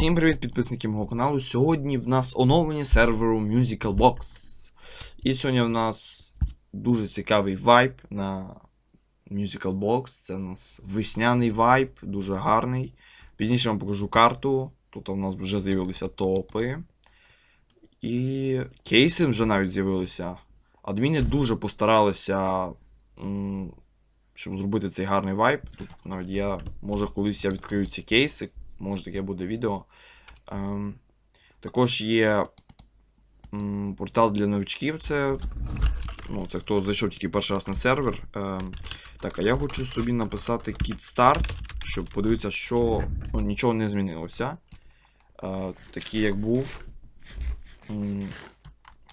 Всім привіт, підписники мого каналу. Сьогодні в нас оновлення серверу Musical Box. І сьогодні в нас дуже цікавий вайб на Musical Box. Це у нас весняний вайб, дуже гарний. Пізніше вам покажу карту. Тут у нас вже з'явилися топи. І кейси вже навіть з'явилися. Адміни дуже постаралися, щоб зробити цей гарний вайб. Тут навіть я, може, колись я відкрию ці кейси, може таке буде відео. Ем, також є портал для новичків. Це, ну, це хто зайшов тільки перший раз на сервер. Ем, так, а я хочу собі написати Kit Start, щоб подивитися, що ну, нічого не змінилося. Е, такий як був.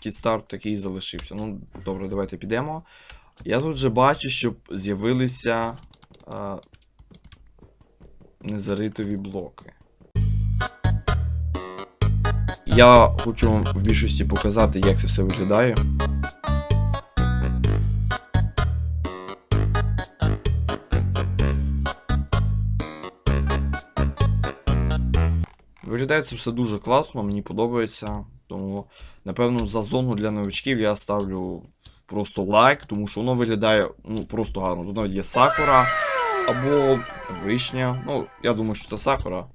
Kit такий залишився. Ну, добре, давайте підемо. Я тут вже бачу, щоб з'явилися е, незаритові блоки. Я хочу вам в більшості показати, як це все виглядає. Виглядає це все дуже класно, мені подобається. Тому, напевно, за зону для новичків я ставлю просто лайк, тому що воно виглядає ну, просто гарно. Тут навіть є сакура або вишня. Ну, я думаю, що це сакура.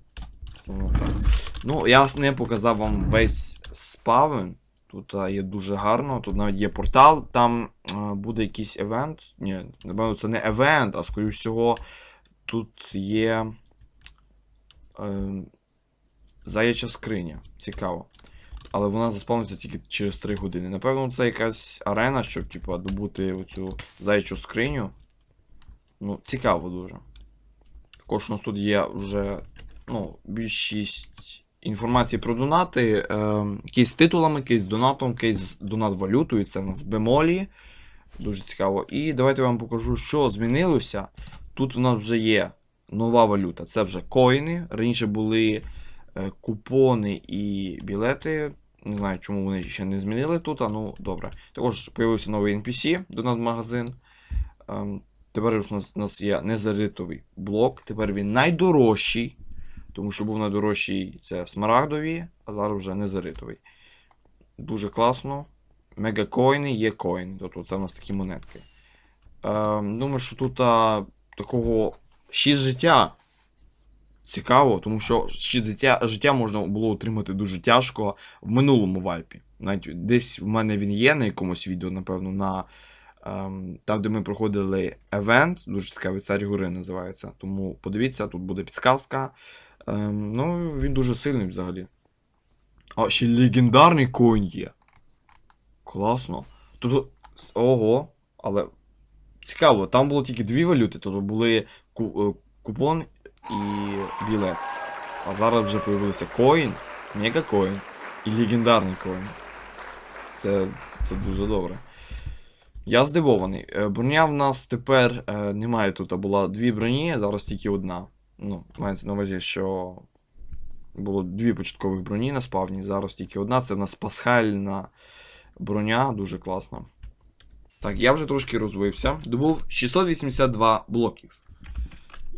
Тому так. Ну, я не показав вам весь спавен. Тут а, є дуже гарно, тут навіть є портал, там а, буде якийсь евент. Ні, напевно, це не евент, а скоріш всього, тут є. Е, заяча скриня. Цікаво. Але вона заспавниться тільки через 3 години. Напевно, це якась арена, щоб, типа, добути оцю заячу скриню. Ну, цікаво дуже. Також у нас тут є вже ну, більшість інформації про донати. Е, кейс з титулами, кейс з донатом, кейс з донат валютою. Це в нас бемолі. Дуже цікаво. І давайте я вам покажу, що змінилося. Тут у нас вже є нова валюта. Це вже коїни. Раніше були е, купони і білети. Не знаю, чому вони ще не змінили тут, а ну добре. Також з'явився новий NPC, донат-магазин. Тепер у нас, у нас є незаритовий блок. Тепер він найдорожчий. Тому що був найдорожчий це смарагдові, а зараз вже незаритовий. Дуже класно. Мегакоїни є коїни. Тобто це у нас такі монетки. Ем, думаю, що тут а, такого 6 життя цікаво, тому що 6 життя, життя можна було отримати дуже тяжко в минулому вайпі. Навіть десь в мене він є на якомусь відео, напевно, на там, де ми проходили евент, дуже цікавий цар гори називається. Тому подивіться, тут буде підсказка. Ем, ну, він дуже сильний взагалі. А, ще легендарний коін є. Класно. Тут. Ого, але цікаво, там було тільки дві валюти, тобто були е, купон і білет. А зараз вже появився коін, мегакоін і легендарний коін. Це, це дуже добре. Я здивований. Е, Броня в нас тепер е, немає тут, а була дві броні, зараз тільки одна. Ну, мається на увазі, що було дві початкових броні на спавні, зараз тільки одна. Це в нас пасхальна броня, дуже класна. Так, я вже трошки розвився. Добув 682 блоків.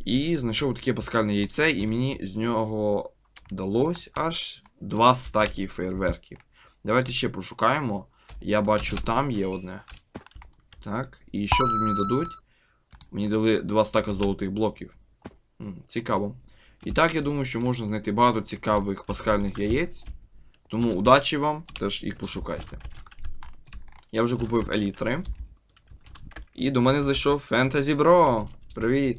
І знайшов таке паскальне яйце, і мені з нього вдалося аж два стаки фейерверків. Давайте ще пошукаємо. Я бачу, там є одне. Так, і що тут мені дадуть? Мені дали два стака золотих блоків. Цікаво. І так, я думаю, що можна знайти багато цікавих пасхальних яєць. Тому удачі вам, теж їх пошукайте. Я вже купив елітри. І до мене зайшов Фентезі Бро. Привіт!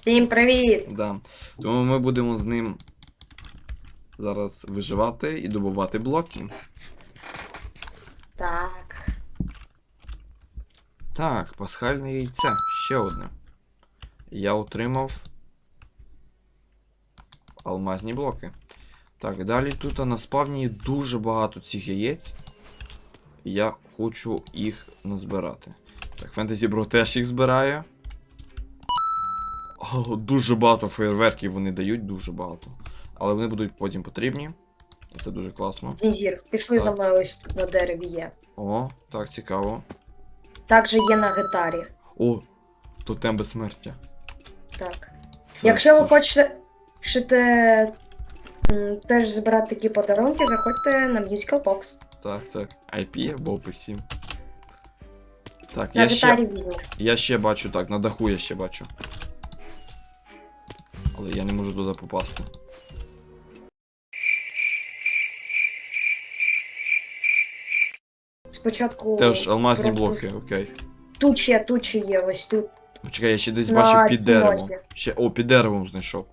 Всім привіт! Да. Тому ми будемо з ним зараз виживати і добувати блоки. Так. Так, пасхальне яйце. Ще одне. Я отримав алмазні блоки. Так, далі тут на спавні дуже багато цих яєць. Я хочу їх назбирати. Так, Фентезі Бро теж їх збирає. О, дуже багато фейерверків вони дають, дуже багато. Але вони будуть потім потрібні. І це дуже класно. Зінзір, пішли Так. за мною ось тут на дереві є. О, так, цікаво. Також є на гітарі. О, тотем безсмертя. Так. Це- Якщо ви хочете, хочете теж збирати такі подарунки, заходьте на Musical Box. Так, так. IP або описі. Так, На я ще, візьму. я ще бачу, так, на даху я ще бачу. Але я не можу туди попасти. Спочатку. Теж алмазні блоки, окей. Тут ще, тут ще є, ось тут. Почекай, я ще десь На бачив під деревом. кімнаті. Ще, о, під деревом знайшов.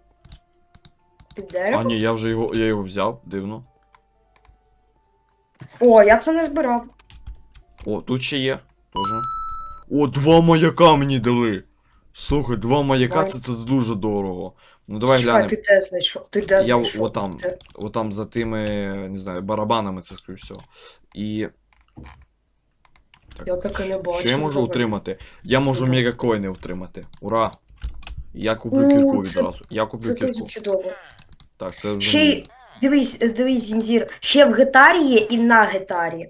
Під А деревом. ні, я вже його, я його взяв, дивно. О, я це не збирав. О, тут ще є. Тоже. О, два маяка мені дали. Слухай, два маяка Давай. це, дуже дорого. Ну давай Чекай, глянемо. ти де знайшов? Ти де Я знайшов? отам, Де? отам за тими, не знаю, барабанами це скоріш всього. І. Так, Я таки не бачу. Що я можу взагалі. отримати? Я можу Ну. мегакоїни утримати. Ура! Я куплю О, кірку це- відразу. Я куплю Це дуже кірку. чудово. Так, це вже. Ще й, дивись, дивись, Зінзір, ще в гитарі є і на гітарі.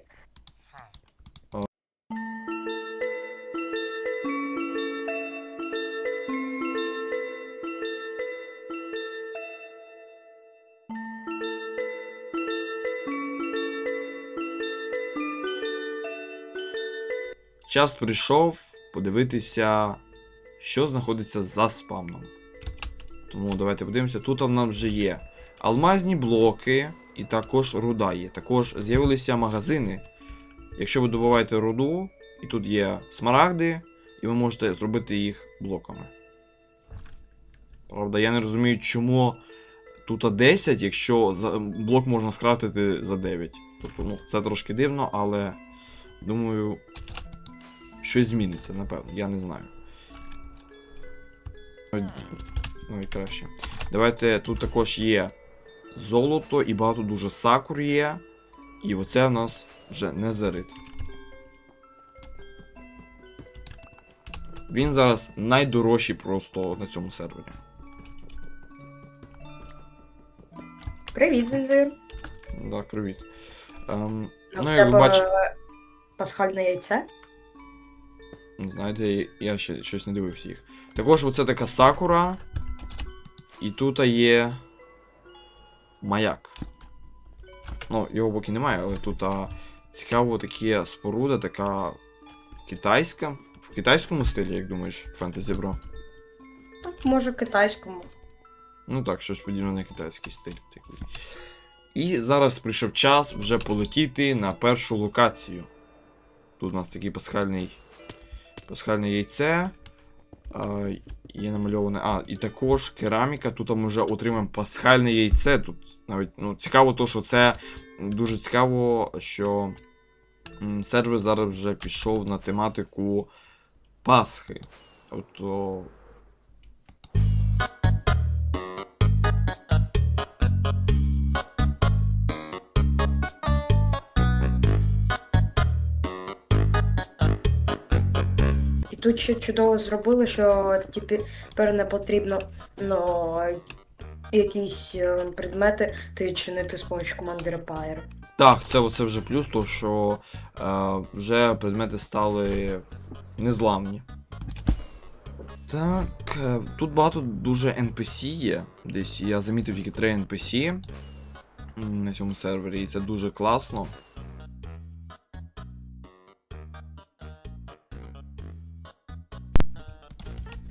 Час прийшов подивитися, що знаходиться за спавном. Тому давайте подивимося. Тут в нас вже є алмазні блоки і також руда є. Також з'явилися магазини. Якщо ви добуваєте руду, і тут є смарагди, і ви можете зробити їх блоками. Правда, я не розумію, чому тут 10, якщо блок можна скрафтити за 9. Тобто, ну, це трошки дивно, але думаю, щось зміниться, напевно, я не знаю. Ну, і краще. Давайте тут також є золото і багато дуже сакур є. І оце в нас вже незерит. Він зараз найдорожчий просто на цьому сервері. Привіт, Зінзир. Так, привіт. Ем, ну, як ви бачите, пасхальне яйце? Знаєте, я ще щось не дивився їх. Також оце така сакура. І тут є маяк. Ну, його поки немає, але тут а, цікаво такі споруда, така китайська. В китайському стилі, як думаєш, фентезі бро? Так, може, китайському. Ну так, щось подібне на китайський стиль такий. І зараз прийшов час вже полетіти на першу локацію. Тут у нас такий пасхальний, пасхальне яйце. Є намальоване. А, і також кераміка. Тут ми вже отримаємо пасхальне яйце. Тут навіть ну, цікаво, то, що це дуже цікаво, що сервер зараз вже пішов на тематику Пасхи. Тобто тут ще чудово зробили, що тепер не потрібно ну, якісь е, предмети ти чинити з допомогою команди Repair. Так, це оце вже плюс, то що е, вже предмети стали незламні. Так, е, тут багато дуже NPC є. Десь я замітив тільки 3 NPC на цьому сервері, і це дуже класно.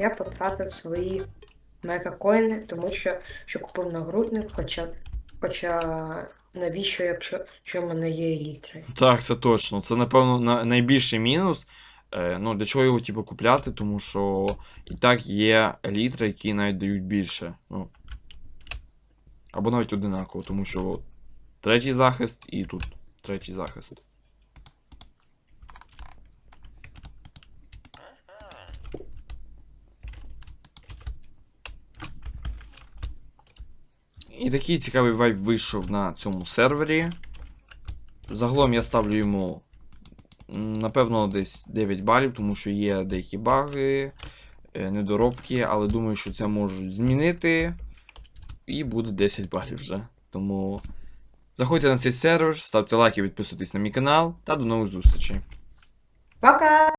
Я потратив свої мегакоїни, тому що, що купив нагрудник, хоча, хоча навіщо, якщо, якщо в мене є елітри. Так, це точно. Це, напевно, на, найбільший мінус. Е, ну, для чого його, типу, купляти, тому що і так є елітри, які навіть дають більше. Ну, або навіть одинаково, тому що от, третій захист і тут третій захист. І такий цікавий вайб вийшов на цьому сервері. Загалом я ставлю йому, напевно, десь 9 балів, тому що є деякі баги, е, недоробки, але думаю, що це можуть змінити. І буде 10 балів вже. Тому заходьте на цей сервер, ставте лайки, підписуйтесь на мій канал та до нових зустрічей. Пока!